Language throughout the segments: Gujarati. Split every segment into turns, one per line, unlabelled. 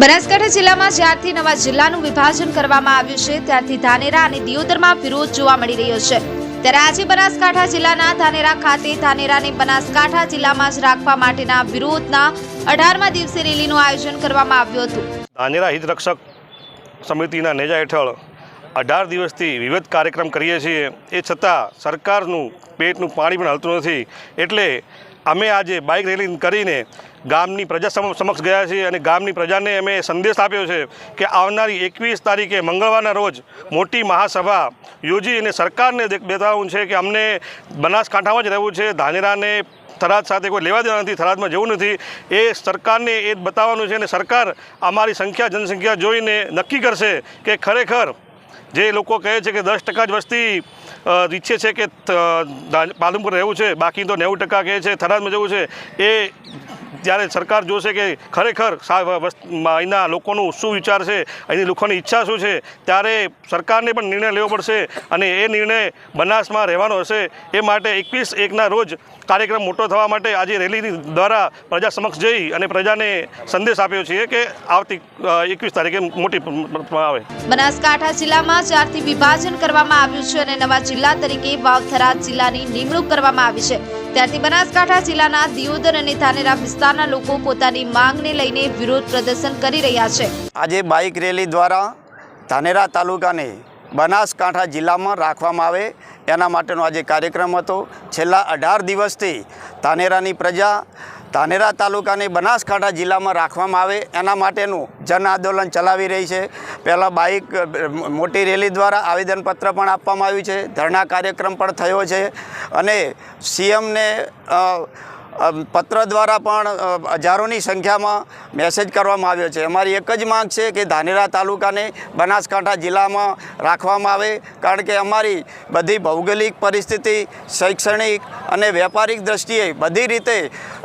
બનાસકાંઠા જિલ્લામાં જ્યારથી નવા જિલ્લાનું વિભાજન કરવામાં આવ્યું છે, ત્યારથી ધાનેરા અને દિયોદરમાં વિરોધ જોવા મળી રહ્યો છે. ત્યારે આજે બનાસકાંઠા જિલ્લાના ધાનેરા ખાતે ધાનેરાને બનાસકાંઠા જિલ્લામાં જ રાખવા માટેના વિરોધના અઢારમા દિવસે રેલીનું આયોજન કરવામાં આવ્યું હતું.
ધાનેરા હિતરક્ષક સમિતિના નેજા હેઠળ અઢાર દિવસથી વિવિધ કાર્યક્રમ કરીએ છીએ. એ છતાં સરકારનું પેટનું પાણી પણ હલતું નથી. એટલે અમે આજે બાઇક રેલી કરીને ગામની પ્રજા સમ- સમક્ષ ગયા છીએ અને ગામની પ્રજાને અમે સંદેશ આપ્યો છે કે આવનારી એકવીસ તારીખે મંગળવારના રોજ મોટી મહાસભા યોજી અને સરકારને બતાવવું છે કે અમને બનાસકાંઠામાં જ રહેવું છે. ધાનેરાને થરાદ સાથે કોઈ લેવા દેવા નથી, થરાદમાં જવું નથી. એ સરકારને એ બતાવવાનું છે અને સરકાર અમારી સંખ્યા, જનસંખ્યા જોઈને નક્કી કરશે કે ખરેખર જે લોકો કહે છે કે દસ ટકા જ વસ્તી ઈચ્છે છે કે પાલનપુર રહેવું છે, બાકી તો નેવું ટકા કહે છે, થરાદમાં જવું છે. એ જ્યારે સરકાર જોશે કે ખરેખર અહીંના લોકોનું શું વિચાર છે, અહીંની લોકોની ઈચ્છા શું છે, ત્યારે સરકારને પણ નિર્ણય લેવો પડશે અને એ નિર્ણય બનાસમાં રહેવાનો હશે. એ માટે એકવીસ એકના રોજ કાર્યક્રમ મોટો થવા માટે આજે રેલી દ્વારા પ્રજા સમક્ષ જઈ અને પ્રજાને સંદેશ આપ્યો છે કે આવતી એકવીસ તારીખે મોટી આવે.
બનાસકાંઠા જિલ્લામાં ચારથી વિભાજન કરવામાં આવ્યું છે અને નવા જિલ્લા તરીકે વાવથરા જિલ્લાની નિમણૂક કરવામાં આવી છે. ત્યારથી બનાસકાંઠા જિલ્લાના દિયોદર અને ધાનેરા વિસ્તારના લોકો પોતાની માંગને લઈને વિરોધ પ્રદર્શન કરી રહ્યા છે.
આજે બાઇક રેલી દ્વારા ધાનેરા તાલુકાને બનાસકાંઠા જિલ્લામાં રાખવામાં આવે એના માટેનો આજે કાર્યક્રમ હતો. છેલ્લા અઢાર દિવસથી ધાનેરાની પ્રજા ધાનેરા તાલુકાની બનાસકાંઠા જિલ્લામાં રાખવામાં આવે. એના માટેનું જન આંદોલન ચલાવી રહી છે. પહેલાં બાઇક મોટી રેલી દ્વારા આવેદનપત્ર પણ આપવામાં આવ્યું છે. ધરણા કાર્યક્રમ પણ થયો છે. અને સીએમને પત્ર દ્વારા પણ હજારોની સંખ્યામાં મેસેજ કરવામાં આવ્યો છે. અમારી એક જ માંગ છે કે ધાનેરા તાલુકાને બનાસકાંઠા જિલ્લામાં રાખવામાં આવે, કારણ કે અમારી બધી ભૌગોલિક પરિસ્થિતિ, શૈક્ષણિક અને વેપારિક દ્રષ્ટિએ બધી રીતે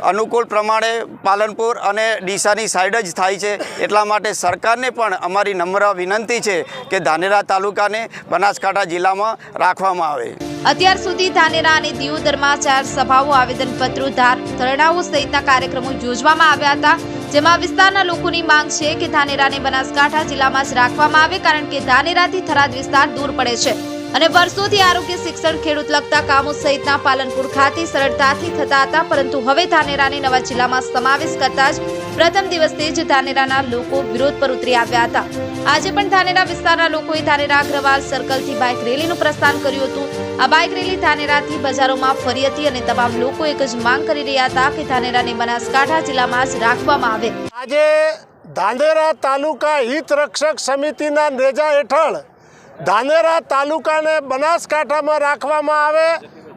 અનુકૂળ પ્રમાણે પાલનપુર અને ડીસાની સાઈડ જ થાય છે. એટલા માટે સરકારને પણ અમારી નમ્ર વિનંતી છે કે ધાનેરા તાલુકાને બનાસકાંઠા જિલ્લામાં રાખવામાં આવે.
અત્યાર સુધી ધાનેરા અને દિયોદરમાં ચાર સભાઓ આવેદનપત્રો ધાર ધરણાઓ સહિતના કાર્યક્રમો યોજવામાં આવ્યા હતા. જેમાં વિસ્તારના લોકોની માંગ છે કે ધાનેરાને બનાસકાંઠા જિલ્લામાં જ રાખવામાં આવે કારણ કે ધાનેરાથી થરાદ વિસ્તાર દૂર પડે છે અને વર્ષોથી આરોગ્ય, શિક્ષણ, ખેડૂત લગતા કામો સહિતના પાલનપુર ખાતે સરળતાથી થતા હતા. પરંતુ હવે ધાનેરાને નવા જિલ્લામાં સમાવેશ કરતા જ પ્રથમ દિવસથી જ ધાનેરાના લોકો વિરોધ પર ઉતરી આવ્યા હતા. આજે પણ ધાનેરા વિસ્તારના લોકોએ ધાનેરા અગ્રવાલ સર્કલથી બાઇક રેલીનું પ્રસ્થાન કર્યું હતું. આ બાઇક રેલી ધાનેરાથી બજારોમાં ફરી હતી અને તમામ લોકો એક જ માંગ કરી રહ્યા હતા કે ધાનેરાને બનાસકાંઠા જિલ્લામાં જ રાખવામાં આવે.
આજે ધાનેરા તાલુકા હિત રક્ષક સમિતિના નેજા હેઠળ ધાનેરા તાલુકાને બનાસકાંઠામાં રાખવામાં આવે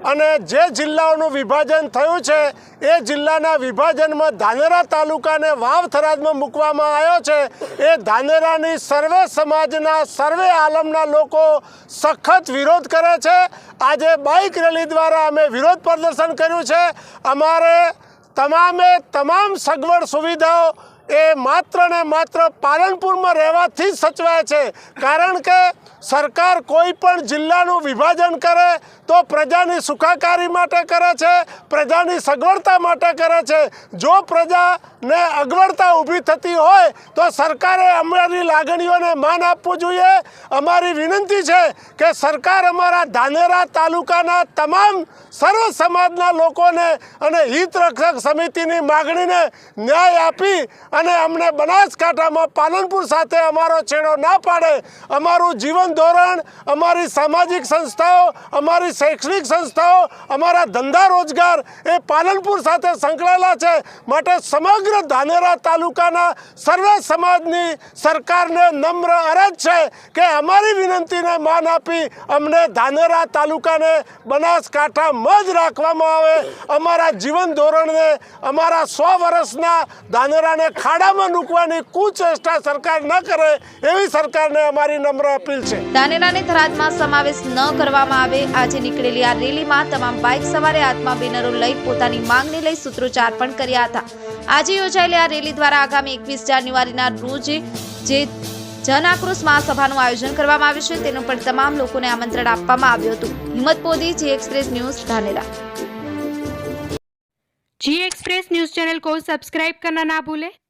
અને જે જિલ્લાઓનું વિભાજન થયું છે, એ જિલ્લાના વિભાજનમાં ધાનેરા તાલુકાને વાવ થરાદમાં મૂકવામાં આવ્યો છે. એ ધાનેરાની સર્વે સમાજના સર્વે આલમના લોકો સખત વિરોધ કરે છે. આજે બાઇક રેલી દ્વારા અમે વિરોધ પ્રદર્શન કર્યું છે. અમારે તમામે તમામ સગવડ સુવિધાઓ એ માત્ર ને માત્ર પાલનપુરમાં રહેવાથી જ સચવાય છે. કારણ કે સરકાર કોઈ પણ જિલ્લાનું વિભાજન કરે તો પ્રજાની સુખાકારી માટે કરે છે, પ્રજાની સગવડતા માટે કરે છે. જો પ્રજાને અગવડતા ઊભી થતી હોય તો સરકારે અમારી લાગણીઓને માન આપવું જોઈએ. અમારી વિનંતી છે કે સરકાર અમારા ધાનેરા તાલુકાના તમામ સર્વ સમાજના લોકોને અને હિત રક્ષક સમિતિની માગણીને ન્યાય આપી અને અમને બનાસકાંઠામાં પાલનપુર સાથે અમારો છેડો ના પાડે, અમારું જીવન ધોરણ, અમારી સામાજિક સંસ્થાઓ, અમારી શૈક્ષણિક સંસ્થાઓ, અમારા ધંધા રોજગાર એ પાલનપુર સાથે સંકળાયેલા છે. માટે સમગ્ર ધાનેરા તાલુકાના સર્વે સમાજની સરકારને નમ્ર અરજ છે કે અમારી વિનંતીને માન આપી અમને ધાનેરા તાલુકાને બનાસકાંઠામાં જ રાખવામાં આવે. અમારા જીવન ધોરણને, અમારા સો વર્ષના ધાનેરાને ખાડામાં મૂકવાની કુચેષ્ટા સરકાર ન કરે એવી સરકારને અમારી નમ્ર અપીલ છે.
દાનેરાની થરાદમાં સમાવેશ ન કરવામાં આવે આજે નીકળેલી આ રેલીમાં તમામ બાઇક સવારે આત્મા બેનરો લઈ પોતાની માંગને લઈ સૂત્રોચ્ચાર પણ કર્યા હતા. આજે યોજાયેલી આ રેલી દ્વારા આગામી એકવીસ જાન્યુઆરીના રોજ જે જન આક્રોશ મહાસભાનું આયોજન કરવામાં આવ્યું છે તેનું પણ તમામ લોકોને આમંત્રણ આપવામાં આવ્યું હતું. Himmat Modi G express news Dhanera.
G express news channel કો સબસ્ક્રાઇબ કરના ના ભૂલે.